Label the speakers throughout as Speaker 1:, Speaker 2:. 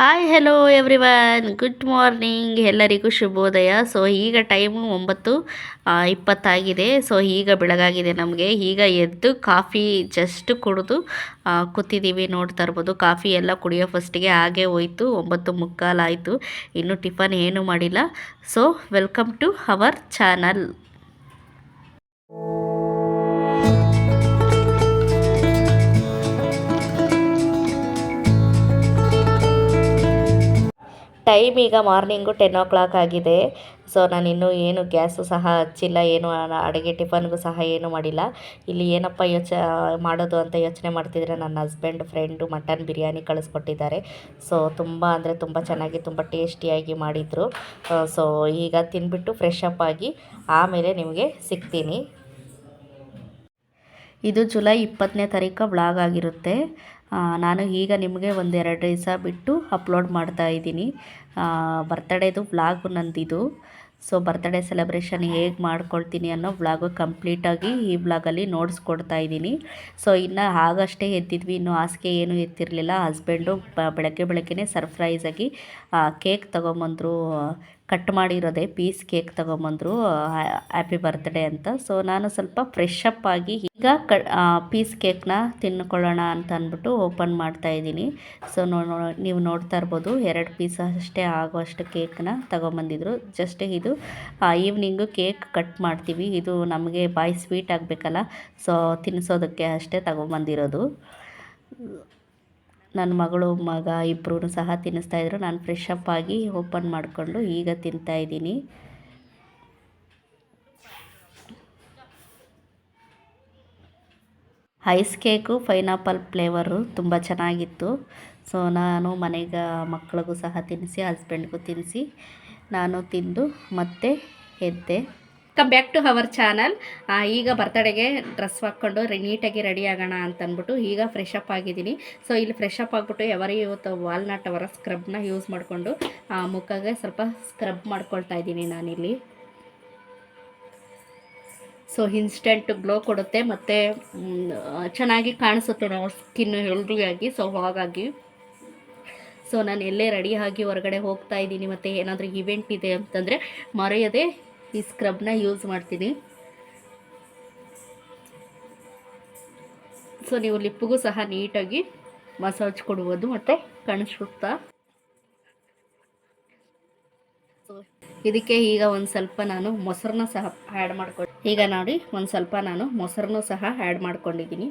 Speaker 1: Hi hello everyone good morning ಎಲ್ಲರಿಗೂ ಶುಭೋದಯ. So ಈಗ ಟೈಮು ಒಂಬತ್ತು ಇಪ್ಪತ್ತಾಗಿದೆ. ಸೊ ಈಗ ಬೆಳಗಾಗಿದೆ ನಮಗೆ. ಈಗ ಎದ್ದು ಕಾಫಿ ಜಸ್ಟ್ ಕುಡಿದು ಕೂತಿದ್ದೀವಿ ನೋಡ್ತಾ ಇರ್ಬೋದು. ಕಾಫಿ ಎಲ್ಲ ಕುಡಿಯೋ ಫಸ್ಟಿಗೆ ಹಾಗೆ ಹೋಯ್ತು. ಒಂಬತ್ತು ಮುಕ್ಕಾಲಾಯಿತು ಇನ್ನೂ ಟಿಫನ್ ಏನೂ ಮಾಡಿಲ್ಲ. So welcome to our channel time ಈಗ ಮಾರ್ನಿಂಗು ಟೆನ್ ಓ ಕ್ಲಾಕ್ ಆಗಿದೆ. ಸೊ ನಾನಿನ್ನೂ ಏನು ಗ್ಯಾಸು ಸಹ ಹಚ್ಚಿಲ್ಲ, ಏನು ಅಡುಗೆ ಟಿಫನ್ಗೂ ಸಹ ಏನು ಮಾಡಿಲ್ಲ. ಇಲ್ಲಿ ಏನಪ್ಪ ಯೋಚ, ಮಾಡೋದು ಅಂತ ಯೋಚನೆ ಮಾಡ್ತಿದ್ರೆ ನನ್ನ ಹಸ್ಬೆಂಡ್, ಫ್ರೆಂಡು ಮಟನ್ ಬಿರಿಯಾನಿ ಕಳಿಸ್ಕೊಟ್ಟಿದ್ದಾರೆ. ಸೊ ತುಂಬ ಅಂದರೆ ತುಂಬ ಚೆನ್ನಾಗಿ, ತುಂಬ ಟೇಸ್ಟಿಯಾಗಿ ಮಾಡಿದರು. ಸೊ ಈಗ ತಿನ್ಬಿಟ್ಟು ಫ್ರೆಶ್ ಅಪ್ ಆಗಿ ಆಮೇಲೆ ನಿಮಗೆ ಸಿಗ್ತೀನಿ. ಇದು ಜುಲೈ ಇಪ್ಪತ್ತನೇ ತಾರೀಕು ಬ್ಲಾಗ್ ಆಗಿರುತ್ತೆ. ನಾನು ಈಗ ನಿಮಗೆ ಒಂದೆರಡು ದಿವಸ ಬಿಟ್ಟು ಅಪ್ಲೋಡ್ ಮಾಡ್ತಾ ಇದ್ದೀನಿ. ಬರ್ತಡೇದು ವ್ಲಾಗು ನಂದಿದು. ಸೊ ಬರ್ತ್ಡೇ ಸೆಲೆಬ್ರೇಷನ್ ಹೇಗೆ ಮಾಡ್ಕೊಳ್ತೀನಿ ಅನ್ನೋ ವ್ಲಾಗು ಕಂಪ್ಲೀಟಾಗಿ ಈ ವ್ಲಾಗಲ್ಲಿ ನೋಡಿಸ್ಕೊಡ್ತಾ ಇದ್ದೀನಿ. ಸೊ ಇನ್ನು ಆಗಷ್ಟೇ ಎದ್ದಿದ್ವಿ. ಇನ್ನೂ ಹಾಸಿಗೆ ಏನೂ ಎತ್ತಿರಲಿಲ್ಲ. ಹಸ್ಬೆಂಡು ಬೆಳಗ್ಗೆ ಬೆಳಗ್ಗೆನೇ ಸರ್ಪ್ರೈಸಾಗಿ ಕೇಕ್ ತೊಗೊಂಬಂದರು. ಕಟ್ ಮಾಡಿರೋದೆ ಪೀಸ್ ಕೇಕ್ ತೊಗೊಂಬಂದರು ಹ್ಯಾಪಿ ಬರ್ತ್ಡೇ ಅಂತ. ಸೊ ನಾನು ಸ್ವಲ್ಪ ಫ್ರೆಶ್ ಅಪ್ ಆಗಿ ಈಗ ಕ ಪೀಸ್ ಕೇಕ್ನ ತಿನ್ಕೊಳ್ಳೋಣ ಅಂತ ಅಂದ್ಬಿಟ್ಟು ಓಪನ್ ಮಾಡ್ತಾ ಇದ್ದೀನಿ. ಸೊ ನೋ ನೀವು ನೋಡ್ತಾ ಇರ್ಬೋದು, ಎರಡು ಪೀಸ್ ಅಷ್ಟೇ ಆಗುವಷ್ಟು ಕೇಕ್ನ ತೊಗೊಂಬಂದಿದ್ರು. ಜಸ್ಟ್ ಇದು ಈವ್ನಿಂಗು ಕೇಕ್ ಕಟ್ ಮಾಡ್ತೀವಿ. ಇದು ನಮಗೆ ಬಾಯ್ ಸ್ವೀಟ್ ಆಗಬೇಕಲ್ಲ ಸೊ ತಿನ್ನಿಸೋದಕ್ಕೆ ಅಷ್ಟೇ ತಗೊಂಬಂದಿರೋದು. ನನ್ನ ಮಗಳು, ಮಗ ಇಬ್ಬರೂ ಸಹ ತಿನ್ನಿಸ್ತಾ ಇದ್ರು. ನಾನು ಫ್ರೆಶ್ ಅಪ್ ಆಗಿ ಓಪನ್ ಮಾಡಿಕೊಂಡು ಈಗ ತಿಂತಾ ಇದ್ದೀನಿ. ಐಸ್ ಕೇಕು ಪೈನಾಪಲ್ ಫ್ಲೇವರು ತುಂಬ ಚೆನ್ನಾಗಿತ್ತು. ಸೊ ನಾನು ಮನೆಗೆ ಮಕ್ಕಳಿಗೂ ಸಹ ತಿನ್ನಿಸಿ ಹಸ್ಬೆಂಡ್ಗೂ ತಿನ್ನಿಸಿ, ನಾನು ತಿಂದು ಮತ್ತೆ ಎದ್ದೆ. Come back to our channel ಈಗ ಬರ್ತಡೆಗೆ ಡ್ರೆಸ್ ಹಾಕ್ಕೊಂಡು ನೀಟಾಗಿ ರೆಡಿ ಆಗೋಣ ಅಂತ ಅಂದ್ಬಿಟ್ಟು ಈಗ ಫ್ರೆಶ್ ಅಪ್ ಆಗಿದ್ದೀನಿ. ಸೊ ಇಲ್ಲಿ ಫ್ರೆಶ್ ಅಪ್ ಆಗಿಬಿಟ್ಟು ಎವರಿ ಇವತ್ತು ವಾಲ್ನಟ್ ಅವರ ಸ್ಕ್ರಬ್ನ ಯೂಸ್ ಮಾಡಿಕೊಂಡು ಮುಖಗೆ ಸ್ವಲ್ಪ ಸ್ಕ್ರಬ್ ಮಾಡ್ಕೊಳ್ತಾ ಇದ್ದೀನಿ ನಾನಿಲ್ಲಿ. ಸೊ ಇನ್ಸ್ಟೆಂಟ್ ಗ್ಲೋ ಕೊಡುತ್ತೆ ಮತ್ತು ಚೆನ್ನಾಗಿ ಕಾಣಿಸುತ್ತೆ ನಾವು ಸ್ಕಿನ್ ಹೆಲ್ದಿಯಾಗಿ ಸೊ ಹಾಗಾಗಿ ಸೊ ನಾನು ಎಲ್ಲೇ ರೆಡಿ ಆಗಿ ಹೊರಗಡೆ ಹೋಗ್ತಾ ಇದ್ದೀನಿ. ಮತ್ತು ಏನಾದರೂ ಇವೆಂಟ್ ಇದೆ ಅಂತಂದರೆ, ಮರೆಯದೆ ಈ ಸ್ಕ್ರಬ್ನ ಯೂಸ್ ಮಾಡ್ತೀನಿ. ಸೊ ನೀವು ಲಿಪ್ಪಿಗೂ ಸಹ ನೀಟಾಗಿ ಮಸಾಜ್ ಕೊಡ್ಬೋದು ಮತ್ತು ಕಣಿಸುತ್ತಾ ಸೊ ಇದಕ್ಕೆ ಈಗ ಒಂದು ಸ್ವಲ್ಪ ನಾನು ಮೊಸರನ್ನ ಸಹ ಆ್ಯಡ್ ಮಾಡ್ಕೊಂಡು ಈಗ ನೋಡಿ ಒಂದು ಸ್ವಲ್ಪ ನಾನು ಮೊಸರನ್ನು ಸಹ ಆ್ಯಡ್ ಮಾಡ್ಕೊಂಡಿದ್ದೀನಿ.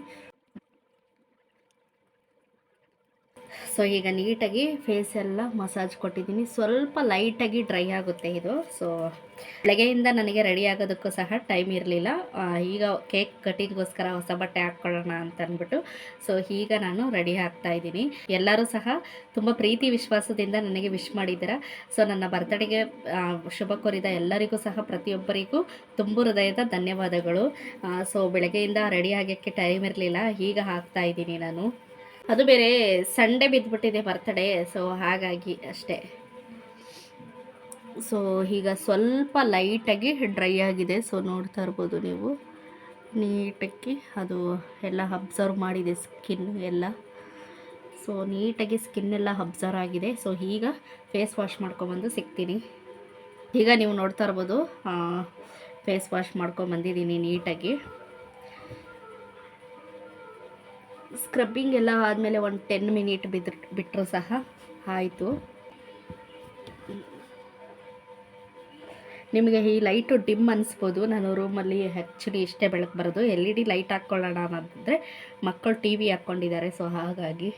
Speaker 1: ಸೊ ಈಗ ನೀಟಾಗಿ ಫೇಸ್ ಎಲ್ಲ ಮಸಾಜ್ ಕೊಟ್ಟಿದ್ದೀನಿ. ಸ್ವಲ್ಪ ಲೈಟಾಗಿ ಡ್ರೈ ಆಗುತ್ತೆ ಇದು. ಸೊ ಬೆಳಗ್ಗೆಯಿಂದ ನನಗೆ ರೆಡಿ ಆಗೋದಕ್ಕೂ ಸಹ ಟೈಮ್ ಇರಲಿಲ್ಲ. ಈಗ ಕೇಕ್ ಕಟ್ಟಿಗೋಸ್ಕರ ಹೊಸ ಬಟ್ಟೆ ಹಾಕ್ಕೊಳ್ಳೋಣ ಅಂತ ಅಂದ್ಬಿಟ್ಟು. ಸೊ ಈಗ ನಾನು ರೆಡಿ ಆಗ್ತಾ ಇದ್ದೀನಿ. ಎಲ್ಲರೂ ಸಹ ತುಂಬ ಪ್ರೀತಿ ವಿಶ್ವಾಸದಿಂದ ನನಗೆ ವಿಶ್ ಮಾಡಿದ್ದೀರ. ಸೊ ನನ್ನ ಬರ್ತ್ಡೇಗೆ ಶುಭ ಕೋರಿದ ಎಲ್ಲರಿಗೂ ಸಹ ಪ್ರತಿಯೊಬ್ಬರಿಗೂ ತುಂಬ ಹೃದಯದ ಧನ್ಯವಾದಗಳು. ಸೊ ಬೆಳಗ್ಗೆಯಿಂದ ರೆಡಿ ಆಗೋಕ್ಕೆ ಟೈಮ್ ಇರಲಿಲ್ಲ. ಈಗ ಹಾಕ್ತಾ ಇದ್ದೀನಿ ನಾನು. ಅದು ಬೇರೆ ಸಂಡೇ ಬಿದ್ದುಬಿಟ್ಟಿದೆ ಬರ್ತಡೇ ಸೊ ಹಾಗಾಗಿ ಅಷ್ಟೇ. ಸೊ ಈಗ ಸ್ವಲ್ಪ ಲೈಟಾಗಿ ಡ್ರೈ ಆಗಿದೆ ಸೊ ನೋಡ್ತಾ ಇರ್ಬೋದು ನೀವು. ನೀಟಾಗಿ ಅದು ಎಲ್ಲ ಅಬ್ಸರ್ವ್ ಮಾಡಿದೆ ಸ್ಕಿನ್ ಎಲ್ಲ. ಸೊ ನೀಟಾಗಿ ಸ್ಕಿನ್ ಎಲ್ಲ ಅಬ್ಸರ್ವ್ ಆಗಿದೆ. ಸೊ ಈಗ ಫೇಸ್ ವಾಶ್ ಮಾಡ್ಕೊಬಂದು ಸಿಗ್ತೀನಿ. ಈಗ ನೀವು ನೋಡ್ತಾ ಇರ್ಬೋದು ಫೇಸ್ ವಾಶ್ ಮಾಡ್ಕೊಂಬಂದಿದ್ದೀನಿ ನೀಟಾಗಿ. ಸ್ಕ್ರಬ್ಬಿಂಗ್ ಎಲ್ಲ ಆದಮೇಲೆ ಒಂದು ಟೆನ್ ಮಿನಿಟ್ ಬಿದ್ದು ಬಿಟ್ಟರು ಸಹ. ಆಯಿತು. ನಿಮಗೆ ಈ ಲೈಟು ಡಿಮ್ ಅನಿಸ್ಬೋದು. ನಾನು ರೂಮಲ್ಲಿ ಆ್ಯಕ್ಚುಲಿ ಇಷ್ಟೇ ಬೆಳಕು ಬರೋದು. ಎಲ್ ಇ ಡಿ ಲೈಟ್ ಹಾಕ್ಕೊಳ್ಳೋಣ ಅಂತಂದರೆ ಮಕ್ಕಳು ಟಿ ವಿ ಹಾಕ್ಕೊಂಡಿದ್ದಾರೆ ಸೊ ಹಾಗಾಗಿ.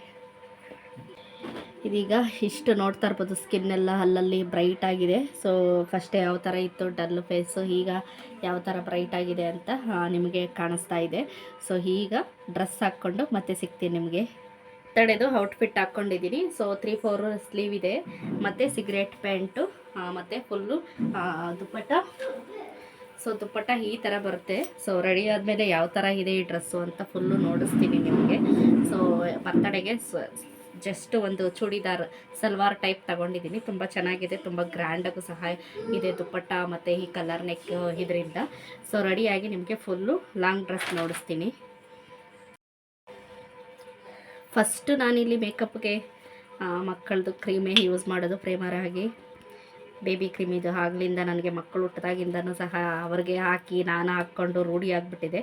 Speaker 1: ಇದೀಗ ಇಷ್ಟು ನೋಡ್ತಾ ಇರ್ಬೋದು ಸ್ಕಿನ್ ಎಲ್ಲ ಅಲ್ಲಲ್ಲಿ ಬ್ರೈಟ್ ಆಗಿದೆ. ಸೊ ಫಸ್ಟ್ ಯಾವ ಥರ ಇತ್ತು ಡಲ್ ಫೇಸು ಈಗ ಯಾವ ಥರ ಬ್ರೈಟ್ ಆಗಿದೆ ಅಂತ ನಿಮಗೆ ಕಾಣಿಸ್ತಾ ಇದೆ. ಸೊ ಈಗ ಡ್ರೆಸ್ ಹಾಕ್ಕೊಂಡು ಮತ್ತೆ ಸಿಗ್ತೀನಿ ನಿಮಗೆ. ತಡೆದು ಔಟ್ಫಿಟ್ ಹಾಕ್ಕೊಂಡಿದ್ದೀನಿ ಸೊ ತ್ರೀ ಫೋರ್ ಸ್ಲೀವ್ ಇದೆ. ಮತ್ತು ಸಿಗರೇಟ್ ಪ್ಯಾಂಟು ಮತ್ತು ಫುಲ್ಲು ದುಪ್ಪಟ್ಟ. ಸೊ ದುಪ್ಪಟ್ಟ ಈ ಥರ ಬರುತ್ತೆ. ಸೊ ರೆಡಿ ಆದಮೇಲೆ ಯಾವ ಥರ ಇದೆ ಈ ಡ್ರೆಸ್ಸು ಅಂತ ಫುಲ್ಲು ನೋಡಿಸ್ತೀನಿ ನಿಮಗೆ. ಸೊ ಬರ್ತಡೆಗೆ ಜಸ್ಟ್ ಒಂದು ಚೂಡಿದಾರ್, ಸಲ್ವಾರ್ ಟೈಪ್ ತಗೊಂಡಿದ್ದೀನಿ ತುಂಬ ಚೆನ್ನಾಗಿದೆ, ತುಂಬ ಗ್ರ್ಯಾಂಡಾಗೂ ಸಹ ಇದೆ ದುಪ್ಪಟ್ಟ ಮತ್ತು ಈ ಕಲರ್ ನೆಕ್ ಇದರಿಂದ. ಸೊ ರೆಡಿಯಾಗಿ ನಿಮಗೆ ಫುಲ್ಲು ಲಾಂಗ್ ಡ್ರೆಸ್ ನೋಡಿಸ್ತೀನಿ. ಫಸ್ಟು ನಾನಿಲ್ಲಿ ಮೇಕಪ್ಗೆ ಮಕ್ಕಳದು ಕ್ರೀಮೇ ಯೂಸ್ ಮಾಡೋದು ಪ್ರೇಮರ ಆಗಿ ಬೇಬಿ ಕ್ರೀಮ್ ಇದು ಆಗ್ಲಿಂದ ನನಗೆ ಮಕ್ಕಳು ಹುಟ್ಟಿದಾಗಿಂದನೂ ಸಹ ಅವ್ರಿಗೆ ಹಾಕಿ ನಾನು ಹಾಕ್ಕೊಂಡು ರೂಢಿ ಆಗಿಬಿಟ್ಟಿದೆ.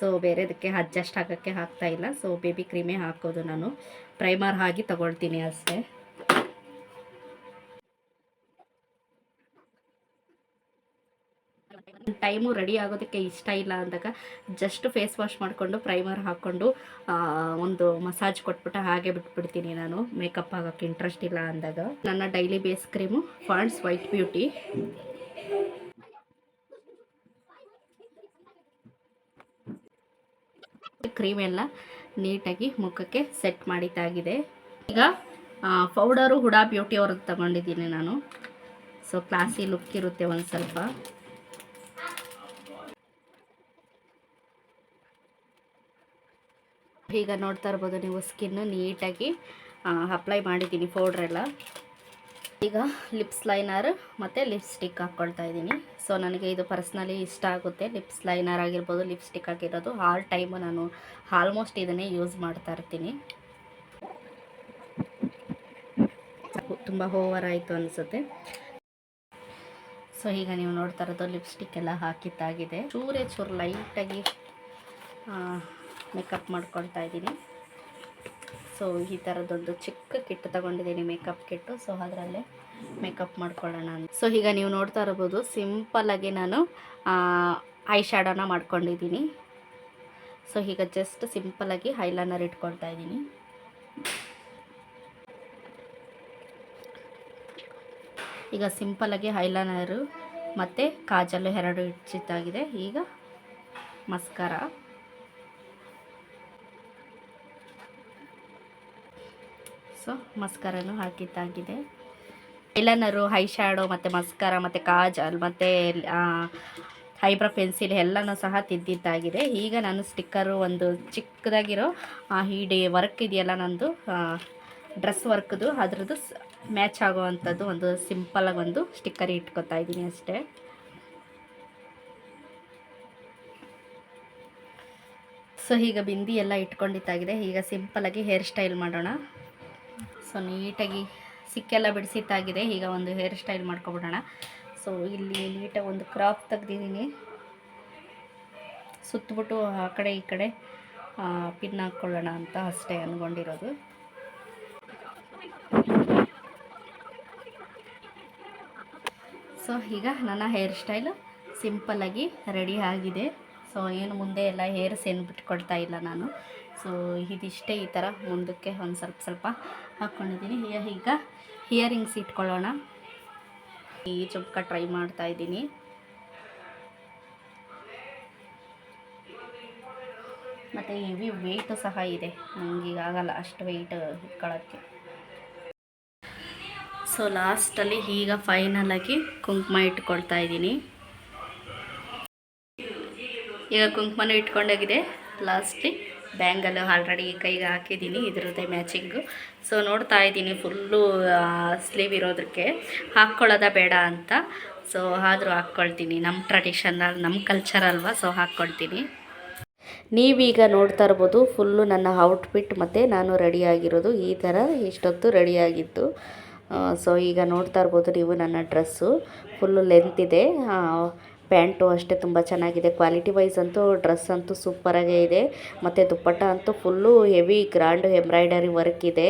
Speaker 1: ಸೊ ಬೇರೆದಕ್ಕೆ ಅಡ್ಜಸ್ಟ್ ಆಗೋಕ್ಕೆ ಆಗ್ತಾಯಿಲ್ಲ ಸೊ ಬೇಬಿ ಕ್ರೀಮೇ ಹಾಕೋದು ನಾನು. ಪ್ರೈಮರ್ ಹಾಕಿ ತೊಗೊಳ್ತೀನಿ ಅಷ್ಟೇ. ಟೈಮು ರೆಡಿ ಆಗೋದಕ್ಕೆ ಇಷ್ಟ ಇಲ್ಲ ಅಂದಾಗ ಜಸ್ಟ್ ಫೇಸ್ ವಾಶ್ ಮಾಡಿಕೊಂಡು ಪ್ರೈಮರ್ ಹಾಕ್ಕೊಂಡು ಒಂದು ಮಸಾಜ್ ಕೊಟ್ಬಿಟ್ಟು ಹಾಗೆ ಬಿಟ್ಬಿಡ್ತೀನಿ ನಾನು. ಮೇಕಪ್ ಆಗೋಕ್ಕೆ ಇಂಟ್ರೆಸ್ಟ್ ಇಲ್ಲ ಅಂದಾಗ. ನನ್ನ daily base cream Pond's white beauty cream ಎಲ್ಲ ನೀಟಾಗಿ ಮುಖಕ್ಕೆ ಸೆಟ್ ಮಾಡಿದ್ದಾಗಿದೆ. ಈಗ ಪೌಡರು ಹುಡಾ ಬ್ಯೂಟಿ ಅವ್ರದ್ದು ತಗೊಂಡಿದ್ದೀನಿ ನಾನು. ಸೊ ಕ್ಲಾಸಿ ಲುಕ್ ಇರುತ್ತೆ ಒಂದು ಸ್ವಲ್ಪ. ಈಗ ನೋಡ್ತಾ ಇರ್ಬೋದು ನೀವು ಸ್ಕಿನ್ನು ನೀಟಾಗಿ ಅಪ್ಲೈ ಮಾಡಿದ್ದೀನಿ ಪೌಡ್ರೆಲ್ಲ ಈಗ ಲಿಪ್ಸ್ ಲೈನರ್ ಮತ್ತು ಲಿಪ್ಸ್ಟಿಕ್ ಹಾಕ್ಕೊಳ್ತಾ ಇದ್ದೀನಿ. ಸೊ ನನಗೆ ಇದು ಪರ್ಸ್ನಲಿ ಇಷ್ಟ ಆಗುತ್ತೆ. ಲಿಪ್ಸ್ ಲೈನರ್ ಆಗಿರ್ಬೋದು ಲಿಪ್ಸ್ಟಿಕ್ ಆಗಿರೋದು ಆಲ್ ಟೈಮು ನಾನು ಆಲ್ಮೋಸ್ಟ್ ಇದನ್ನೇ ಯೂಸ್ ಮಾಡ್ತಾ ಇರ್ತೀನಿ. ತುಂಬ ಓವರ್ ಆಯಿತು ಅನಿಸುತ್ತೆ. ಸೊ ಈಗ ನೀವು ನೋಡ್ತಾ ಇರೋದು ಲಿಪ್ಸ್ಟಿಕ್ ಎಲ್ಲ ಹಾಕಿದ್ದಾಗಿದೆ. ಚೂರೇ ಚೂರು ಲೈಟಾಗಿ ಮೇಕಪ್ ಮಾಡ್ಕೊಳ್ತಾ ಇದ್ದೀನಿ. ಸೊ ಈ ಥರದ್ದೊಂದು ಚಿಕ್ಕ ಕಿಟ್ ತಗೊಂಡಿದ್ದೀನಿ ಮೇಕಪ್ ಕಿಟ್ಟು. ಸೊ ಅದರಲ್ಲೇ ಮೇಕಪ್ ಮಾಡ್ಕೊಳ್ಳೋಣ ಅಂತ. ಸೊ ಈಗ ನೀವು ನೋಡ್ತಾ ಇರ್ಬೋದು ಸಿಂಪಲ್ಲಾಗಿ ನಾನು ಐ ಶ್ಯಾಡೋನ ಮಾಡ್ಕೊಂಡಿದ್ದೀನಿ. ಸೊ ಈಗ ಜಸ್ಟ್ ಸಿಂಪಲ್ಲಾಗಿ ಹೈಲೈನರ್ ಇಟ್ಕೊಳ್ತಾ ಇದ್ದೀನಿ. ಈಗ ಸಿಂಪಲ್ಲಾಗಿ ಹೈಲೈನರು ಮತ್ತು ಕಾಜಲು ಎರಡು ಇಚ್ಚಿತ್ತಾಗಿದೆ ಈಗ ಮಸ್ಕಾರ. ಸೊ ಮಸ್ಕರನು ಹಾಕಿದ್ದಾಗಿದೆ. ಎಲ್ಲನರು ಹೈ ಶ್ಯಾಡೋ, ಮತ್ತು ಮಸ್ಕರ, ಮತ್ತು ಕಾಜಲ್, ಮತ್ತು ಹೈಬ್ರೋ ಪೆನ್ಸಿಲ್ ಎಲ್ಲನೂ ಸಹ ತಿದ್ದಿದ್ದಾಗಿದೆ. ಈಗ ನಾನು ಸ್ಟಿಕ್ಕರು ಒಂದು ಚಿಕ್ಕದಾಗಿರೋ ಹಿಡಿ ವರ್ಕ್ ಇದೆಯಲ್ಲ ನಂದು ಡ್ರೆಸ್ ವರ್ಕ್ದು, ಅದ್ರದ್ದು ಮ್ಯಾಚ್ ಆಗೋವಂಥದ್ದು ಒಂದು ಸಿಂಪಲಾಗಿ ಒಂದು ಸ್ಟಿಕ್ಕರ್ ಇಟ್ಕೊತಾ ಇದ್ದೀನಿ ಅಷ್ಟೇ. ಸೊ, ಈಗ ಬಿಂದಿ ಎಲ್ಲ ಇಟ್ಕೊಂಡಿದ್ದಾಗಿದೆ. ಈಗ ಸಿಂಪಲಾಗಿ ಹೇರ್ ಸ್ಟೈಲ್ ಮಾಡೋಣ. ಸೊ ನೀಟಾಗಿ ಸಿಕ್ಕೆಲ್ಲ ಬಿಡಿಸಿದ್ದಾಗಿದೆ ಈಗ ಒಂದು ಹೇರ್ ಸ್ಟೈಲ್ ಮಾಡ್ಕೊಬಿಡೋಣ. ಸೊ ಇಲ್ಲಿ ನೀಟಾಗಿ ಒಂದು ಕ್ರಾಪ್ ತೆಗ್ದಿದ್ದೀನಿ. ಸುತ್ತಬಿಟ್ಟು ಆ ಕಡೆ ಈ ಕಡೆ ಪಿನ್ ಹಾಕ್ಕೊಳ್ಳೋಣ ಅಂತ ಅಷ್ಟೇ ಅಂದ್ಕೊಂಡಿರೋದು ಸೊ ಈಗ ನನ್ನ ಹೇರ್ ಸ್ಟೈಲು ಸಿಂಪಲ್ಲಾಗಿ ರೆಡಿ ಆಗಿದೆ. ಸೊ ಏನು ಮುಂದೆ ಎಲ್ಲ ಹೇರ್ಸ್ ಏನು ಬಿಟ್ಕೊಳ್ತಾ ಇಲ್ಲ ನಾನು. ಸೊ ಇದಿಷ್ಟೇ ಈ ಥರ ಮುಂದಕ್ಕೆ ಒಂದು ಸ್ವಲ್ಪ ಸ್ವಲ್ಪ ಹಾಕ್ಕೊಂಡಿದ್ದೀನಿ. ಈಗ ಹಿಯರಿಂಗ್ಸ್ ಇಟ್ಕೊಳ್ಳೋಣ. ಈ ಚುಮ್ಕ ಟ್ರೈ ಮಾಡ್ತಾ ಇದ್ದೀನಿ. ಮತ್ತು ಹೆವಿ ವೆಯ್ಟು ಸಹ ಇದೆ. ನನಗೆ ಈಗ ಆಗಲ್ಲ ಅಷ್ಟು ವೆಯ್ಟ್ ಇಟ್ಕೊಳ್ಳೋಕ್ಕೆ. ಸೊ ಲಾಸ್ಟಲ್ಲಿ ಈಗ ಫೈನಲಾಗಿ ಕುಂಕುಮ ಇಟ್ಕೊಳ್ತಾ ಇದ್ದೀನಿ. ಈಗ ಕುಂಕುಮನೂ ಇಟ್ಕೊಂಡೋಗಿದೆ. ಲಾಸ್ಟ್ಲಿ ಬ್ಯಾಂಗಲ್ಲು ಆಲ್ರೆಡಿ ಕೈಗೆ ಹಾಕಿದ್ದೀನಿ ಇದ್ರದ್ದೇ ಮ್ಯಾಚಿಂಗು. ಸೊ ನೋಡ್ತಾ ಇದ್ದೀನಿ ಫುಲ್ಲು ಸ್ಲೀವ್ ಇರೋದಕ್ಕೆ ಹಾಕ್ಕೊಳ್ಳೋದ ಬೇಡ ಅಂತ. ಸೊ ಆದರೂ ಹಾಕ್ಕೊಳ್ತೀನಿ. ನಮ್ಮ ಟ್ರೆಡಿಷನಲ್ ನಮ್ಮ ಕಲ್ಚರ್ ಅಲ್ವಾ ಸೊ ಹಾಕ್ಕೊಳ್ತೀನಿ. ನೀವೀಗ ನೋಡ್ತಾ ಇರ್ಬೋದು ಫುಲ್ಲು ನನ್ನ ಔಟ್ಫಿಟ್ ಮತ್ತು ನಾನು ರೆಡಿಯಾಗಿರೋದು ಈ ಥರ ಇಷ್ಟೊತ್ತು ರೆಡಿಯಾಗಿತ್ತು ಸೊ ಈಗ ನೋಡ್ತಾ ಇರ್ಬೋದು ನೀವು ನನ್ನ ಡ್ರೆಸ್ಸು ಫುಲ್ಲು ಲೆಂತ್ ಇದೆ. ಪ್ಯಾಂಟು ಅಷ್ಟೇ ತುಂಬ ಚೆನ್ನಾಗಿದೆ. ಕ್ವಾಲಿಟಿ ವೈಸ್ ಅಂತೂ ಡ್ರೆಸ್ ಅಂತೂ ಸೂಪರಾಗೇ ಇದೆ. ಮತ್ತು ದುಪ್ಪಟ್ಟ ಅಂತೂ full heavy grand embroidery work ಇದೆ.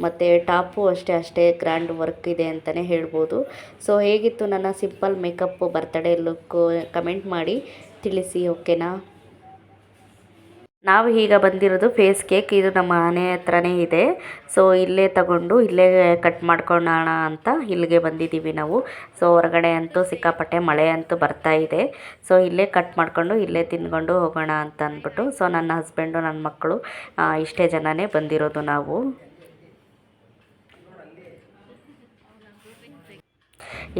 Speaker 1: ಮತ್ತು ಟಾಪು ಅಷ್ಟೇ ಅಷ್ಟೇ ಗ್ರ್ಯಾಂಡ್ ವರ್ಕ್ ಇದೆ ಅಂತಲೇ ಹೇಳ್ಬೋದು. ಸೊ ಹೇಗಿತ್ತು ನನ್ನ simple makeup birthday look? Comment ಮಾಡಿ ತಿಳಿಸಿ, ಓಕೆನಾ? ನಾವು ಈಗ ಬಂದಿರೋದು ಫೇಸ್ ಕೇಕ್ ಇದು ನಮ್ಮ ಮನೆ ಹತ್ರನೇ ಇದೆ. ಸೊ ಇಲ್ಲೇ ತಗೊಂಡು ಇಲ್ಲೇ ಕಟ್ ಮಾಡ್ಕೊಳ್ಳೋಣ ಅಂತ ಇಲ್ಲಿಗೆ ಬಂದಿದ್ದೀವಿ ನಾವು. ಸೊ ಹೊರಗಡೆ ಅಂತೂ ಸಿಕ್ಕಾಪಟ್ಟೆ ಮಳೆ ಅಂತೂ ಬರ್ತಾ ಇದೆ. ಸೊ ಇಲ್ಲೇ ಕಟ್ ಮಾಡಿಕೊಂಡು ಇಲ್ಲೇ ತಿಂದ್ಕೊಂಡು ಹೋಗೋಣ ಅಂತ ಅಂದ್ಬಿಟ್ಟು. ಸೊ ನನ್ನ ಹಸ್ಬೆಂಡು ನನ್ನ ಮಕ್ಕಳು ಇಷ್ಟೇ ಜನನೇ ಬಂದಿರೋದು ನಾವು.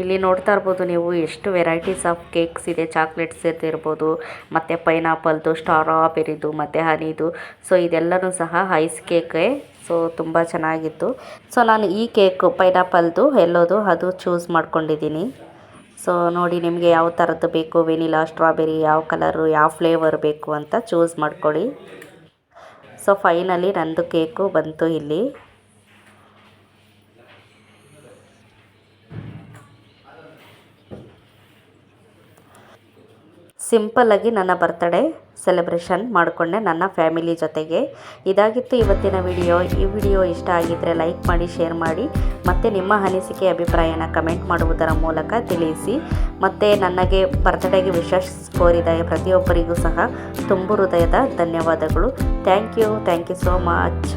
Speaker 1: ಇಲ್ಲಿ ನೋಡ್ತಾ ಇರ್ಬೋದು ನೀವು ಎಷ್ಟು ವೆರೈಟೀಸ್ ಆಫ್ ಕೇಕ್ಸ್ ಇದೆ ಚಾಕ್ಲೇಟ್ಸ್ ಇರ್ಬೋದು, ಮತ್ತು ಪೈನಾಪಲ್ದು ಸ್ಟ್ರಾಬೆರಿದು ಮತ್ತು ಹನಿದು ಸೊ ಇದೆಲ್ಲನೂ ಸಹ ಐಸ್ ಕೇಕೇ ಸೊ ತುಂಬ ಚೆನ್ನಾಗಿತ್ತು. ಸೊ ನಾನು ಈ ಕೇಕು ಪೈನಾಪಲ್ದು ಎಲ್ಲೋದು ಅದು ಚೂಸ್ ಮಾಡ್ಕೊಂಡಿದ್ದೀನಿ. ಸೊ ನೋಡಿ ನಿಮಗೆ ಯಾವ ಥರದ್ದು ಬೇಕು ವೆನಿಲಾ ಸ್ಟ್ರಾಬೆರಿ ಯಾವ ಕಲರು ಯಾವ ಫ್ಲೇವರ್ ಬೇಕು ಅಂತ ಚೂಸ್ ಮಾಡ್ಕೊಳ್ಳಿ. ಸೊ ಫೈನಲಿ ನಂದು ಕೇಕು ಬಂತು ಇಲ್ಲಿ. ಸಿಂಪಲ್ಲಾಗಿ ನನ್ನ ಬರ್ತಡೇ ಸೆಲೆಬ್ರೇಷನ್ ಮಾಡಿಕೊಂಡೆ ನನ್ನ ಫ್ಯಾಮಿಲಿ ಜೊತೆಗೆ. ಇದಾಗಿತ್ತು ಇವತ್ತಿನ ವಿಡಿಯೋ ಈ ವಿಡಿಯೋ ಇಷ್ಟ ಆಗಿದ್ದರೆ ಲೈಕ್ ಮಾಡಿ ಶೇರ್ ಮಾಡಿ, ಮತ್ತು ನಿಮ್ಮ ಅನಿಸಿಕೆ, ಅಭಿಪ್ರಾಯನ ಕಮೆಂಟ್ ಮಾಡುವುದರ ಮೂಲಕ ತಿಳಿಸಿ. ಮತ್ತು ನನಗೆ ಬರ್ತ್ಡೇಗೆ ವಿಶೇಷ ಕೋರಿದ ಪ್ರತಿಯೊಬ್ಬರಿಗೂ ಸಹ ತುಂಬು ಹೃದಯದ ಧನ್ಯವಾದಗಳು. Thank you thank you so much